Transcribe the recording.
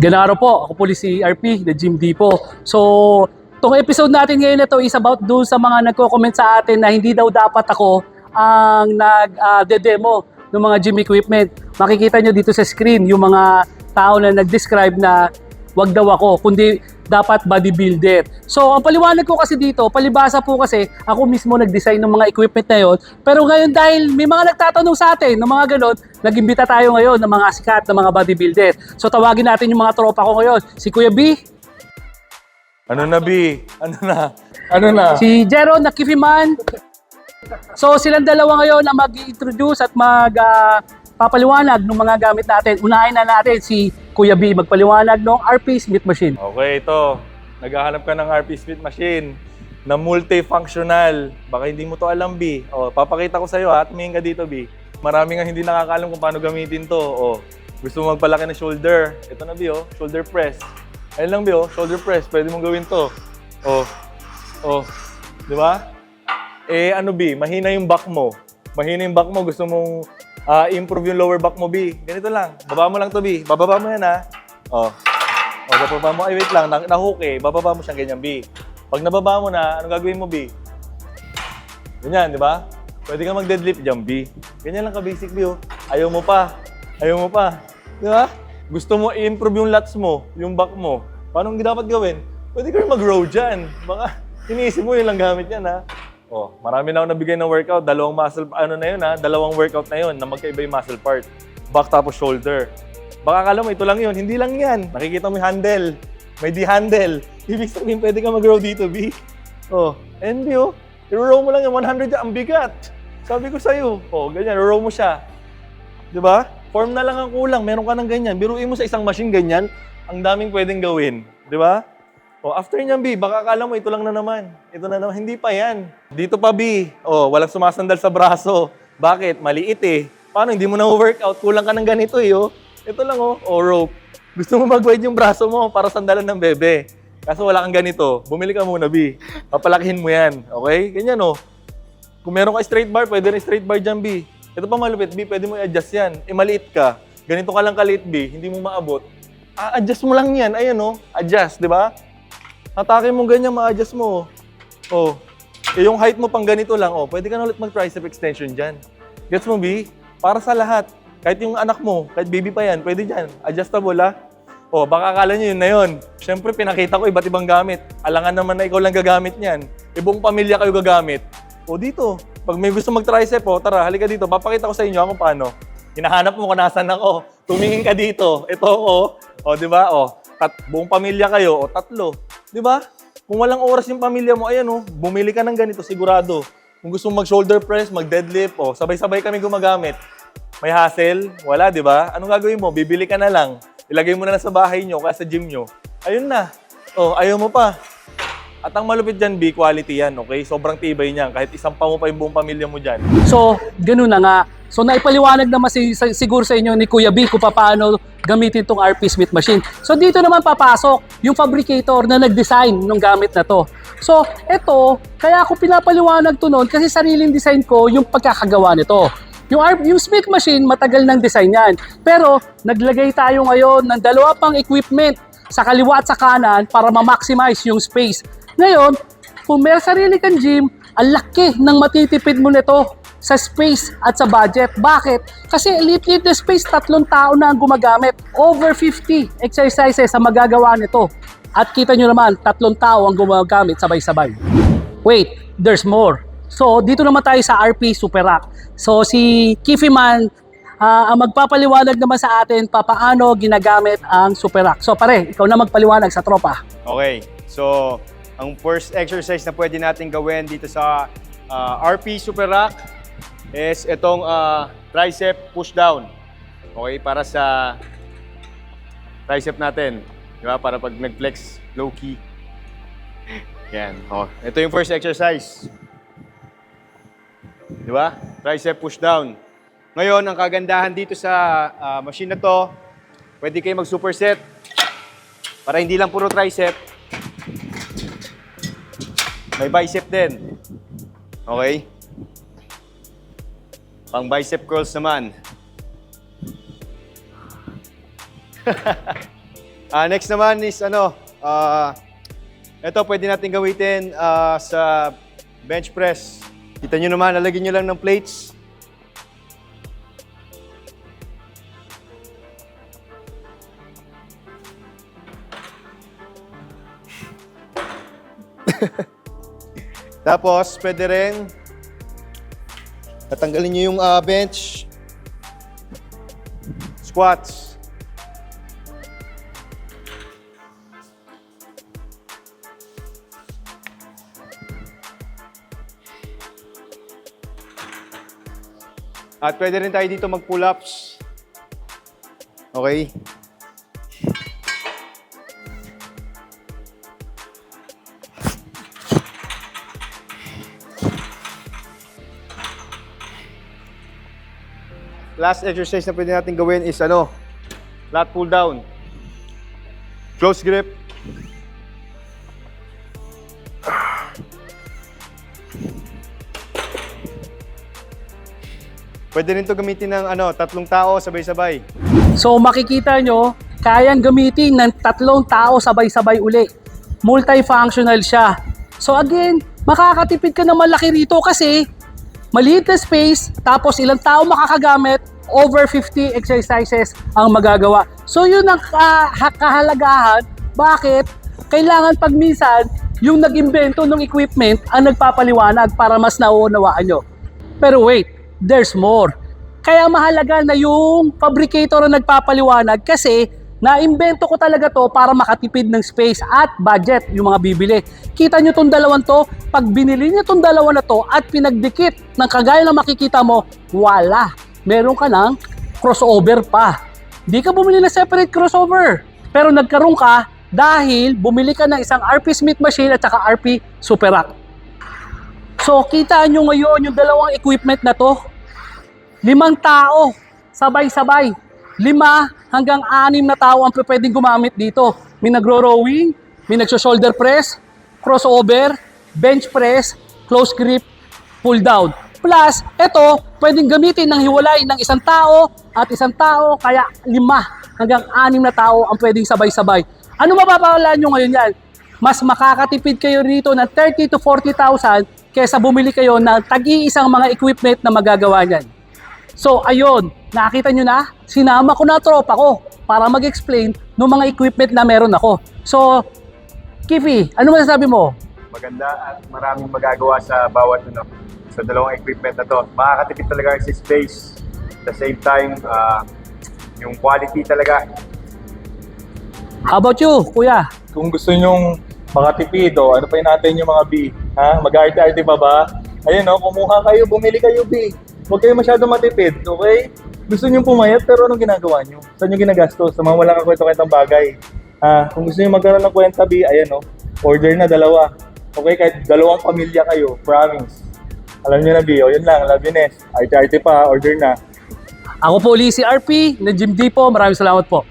Ganaro po, ako po si RP, the Jim D po. So, tong episode natin ngayon na to is about doon sa mga nagko-comment sa atin na hindi daw dapat ako ang nag-demo ng mga gym equipment. Makikita nyo dito sa screen yung mga tao na nag-describe na wag daw ako, kundi dapat bodybuilder. So, ang paliwanag ko kasi dito, palibasa po kasi, ako mismo nag-design ng mga equipment na yon. Pero ngayon dahil may mga nagtatanong sa atin ng mga ganon, nag-imbita tayo ngayon ng mga sikat na mga bodybuilder. So, tawagin natin yung mga tropa ko ngayon. Si Kuya B, Ano na, B? Ano na? Ano na? si Jeron Nakifiman. So, silang dalawa ngayon na mag-introduce at mag ah, papaliwanag ng mga gamit natin. Unahin na natin si Kuya B magpaliwanag ng RP Smith Machine. Okay, ito. Naghahanap ka ng RP Smith machine na multifunctional. Baka hindi mo to alam, B. O, papakita ko sa'yo, ha? Tumingin ka dito, B. Marami nga hindi nakakaalam kung paano gamitin to. O, gusto mo magpalaki ng shoulder. Ito na, B, oh. Shoulder press. Ayun lang, B, oh. Shoulder press. Pwede mong gawin to. O, o. Di ba? Eh, ano, B? Mahina yung back mo. Mahina yung back mo. Gusto mong ah, improve yung lower back mo, B. Ganito lang. Baba mo lang to, B. Bababa mo yan, ha? O. O, bababa mo. Ay, wait lang. Na- Nahook eh. Bababa mo siyang ganyan, B. Pag nababa mo na, anong gagawin mo, B? Ganyan, di ba? Pwede ka mag-deadlift dyan, B. Ganyan lang ka-basic, B, oh. Ayaw mo pa. Ayaw mo pa. Di ba? Gusto mo i-improve yung lats mo, yung back mo. Paano dapat gawin? Pwede ka rin mag-row dyan. Baka iniisip mo yun lang gamit yan, ha? Oh, marami na ako nabigay ng workout. Dalawang muscle, ano na yun, ha? Dalawang workout na yun na magkaiba yung muscle part. Back tapos shoulder. Baka kala mo, ito lang yun. Hindi lang yan. Nakikita mo yung handle. May D-handle. Ibig sabihin, pwede ka mag-row dito, B. Oh, and B, oh. I-row mo lang yung 100 ang bigat. Sabi ko sa'yo. Oh, ganyan, row mo siya. Di ba? Form na lang ang kulang. Meron ka ng ganyan. Biruin mo sa isang machine ganyan. Ang daming pwedeng gawin. Di ba? O, after niyan, B, baka akala mo, ito lang na naman. Ito na naman. Hindi pa yan. Dito pa, B. O, walang sumasandal sa braso. Bakit? Maliit eh. Paano? Hindi mo na workout. Kulang ka ng ganito eh, oh. Ito lang, oh. O, rope. Gusto mo mag-wide yung braso mo para sandalan ng bebe. Kaso wala kang ganito. Bumili ka muna, B. Papalakihin mo yan. Okay? Ganyan, oh. Kung meron ka straight bar, pwede rin straight bar dyan, B. Ito pa malupit, B, pwede mo i-adjust yan. E maliit ka, ganito ka lang kaliit, B, hindi mo maabot. A-adjust mo lang yan, ayan o, adjust, di ba? Atake mo ganyan, ma-adjust mo. Oh. Eh, yung height mo pang ganito lang, oh, pwede ka na ulit mag-tricep extension dyan. Gets mo, B? Para sa lahat. Kahit yung anak mo, kahit baby pa yan, pwede dyan. Adjustable, ha? Oh, baka akala nyo yun na yun. Siyempre, pinakita ko iba't ibang gamit. Alangan naman na ikaw lang gagamit niyan. Ibong pamilya kayo gagamit. O dito, pag may gusto mag-tricep, oh, tara, halika dito. Papakita ko sa inyo kung paano. Hinahanap mo kung nasan ako. Tumingin ka dito. Ito ako. O, di ba? O, tat buong pamilya kayo. O, tatlo. Di ba? Kung walang oras yung pamilya mo, ayan o, bumili ka ng ganito, sigurado. Kung gusto mo mag-shoulder press, mag-deadlift, o, sabay-sabay kami gumagamit. May hassle? Wala, di ba? Anong gagawin mo? Bibili ka na lang. Ilagay mo na lang sa bahay nyo, kaya sa gym nyo. Ayun na. O, ayaw mo pa. At ang malupit dyan, B, quality yan, okay? Sobrang tibay niyan. Kahit isang pa pa yung buong pamilya mo dyan. So, ganun na nga. So, naipaliwanag naman si, sa- siguro sa inyo ni Kuya B kung paano gamitin tong RP Smith machine. So, dito naman papasok yung fabricator na nag-design ng gamit na to. So, eto, kaya ako pinapaliwanag to noon kasi sariling design ko yung pagkakagawa nito. Yung, R- yung Smith machine, matagal ng design yan. Pero, naglagay tayo ngayon ng dalawa pang equipment sa kaliwa at sa kanan para ma-maximize yung space. Ngayon, kung may sarili kang gym, ang laki ng matitipid mo nito sa space at sa budget. Bakit? Kasi liit-liit na space, tatlong tao na ang gumagamit. Over 50 exercises ang magagawa nito. At kita nyo naman, tatlong tao ang gumagamit sabay-sabay. Wait, there's more. So, dito naman tayo sa RP Super Rack. So, si Kifiman ah, ang magpapaliwanag naman sa atin papaano ginagamit ang Super Rack. So, pare, ikaw na magpaliwanag sa tropa. Okay, so ang first exercise na pwede natin gawin dito sa ah, RP Super Rack is itong ah, tricep push down. Okay, para sa tricep natin. Di ba? Para pag nag-flex, low key. Yan. Oh, ito yung first exercise. Di ba? Tricep push down. Ngayon, ang kagandahan dito sa ah, machine na to, pwede kayo mag-superset. Para hindi lang puro tricep, may bicep din. Okay? Pang bicep curls naman. Ah, next naman is ano, ah, ito pwede natin gamitin ah, sa bench press. Kita nyo naman, lalagyan nyo lang ng plates. Tapos, pwede rin tatanggalin nyo yung ah, bench. Squats. At pwede rin tayo dito mag pull-ups. Okay? Last exercise na pwede natin gawin is ano? Lat pull down. Close grip. Pwede rin to gamitin ng ano, tatlong tao sabay-sabay. So makikita nyo, kayang gamitin ng tatlong tao sabay-sabay uli. Multifunctional siya. So again, makakatipid ka ng malaki rito kasi maliit na space, tapos ilang tao makakagamit, over 50 exercises ang magagawa. So yun ang ha- kahalagahan, bakit kailangan pag minsan yung nag-imbento ng equipment ang nagpapaliwanag para mas nauunawaan nyo. Pero wait, there's more. Kaya mahalaga na yung fabricator ang nagpapaliwanag kasi naimbento ko talaga to para makatipid ng space at budget yung mga bibili. Kita nyo tong dalawang to, pag binili nyo tong dalawa na to at pinagdikit ng kagaya na makikita mo, wala. Meron ka ng crossover pa. Di ka bumili ng separate crossover. Pero nagkaroon ka dahil bumili ka ng isang RP Smith machine at saka RP Super Rack. So, kita nyo ngayon yung dalawang equipment na to. Limang tao, sabay-sabay. Lima hanggang anim na tao ang pwedeng gumamit dito. May nagro-rowing, may nagso-shoulder press, crossover, bench press, close grip, pull down. Plus, ito, pwedeng gamitin ng hiwalay ng isang tao at isang tao, kaya lima hanggang anim na tao ang pwedeng sabay-sabay. Ano mapapawalaan nyo ngayon yan? Mas makakatipid kayo rito ng 30 to 40,000 kaysa bumili kayo ng tag-iisang mga equipment na magagawa niyan. So ayun, nakita nyo na, sinama ko na tropa ko para mag-explain ng mga equipment na meron ako. So, Kifi, ano masasabi mo? maganda at maraming magagawa sa bawat ano, sa dalawang equipment na to. Makakatipid talaga sa space. At the same time, ah, yung quality talaga. How about you, kuya? Kung gusto nyong makatipid o ano pa yun natin yung mga B, ha? Mag-arte-arte pa ba? Ayun o, kumuha kayo, bumili kayo B. Huwag kayo masyado matipid, okay? Gusto nyong pumayat pero anong ginagawa nyo? Saan nyo ginagastos? Sa mga walang kakwento-kwentang bagay. Ha? Kung gusto nyo magkaroon ng kwenta B, ayan o, order na dalawa. Okay, kahit dalawang pamilya kayo, promise. Alam nyo na B, o yun lang, you Ness. Arte-arte pa, order na. Ako po uli si RP, ng Jim Dipo. Maraming salamat po.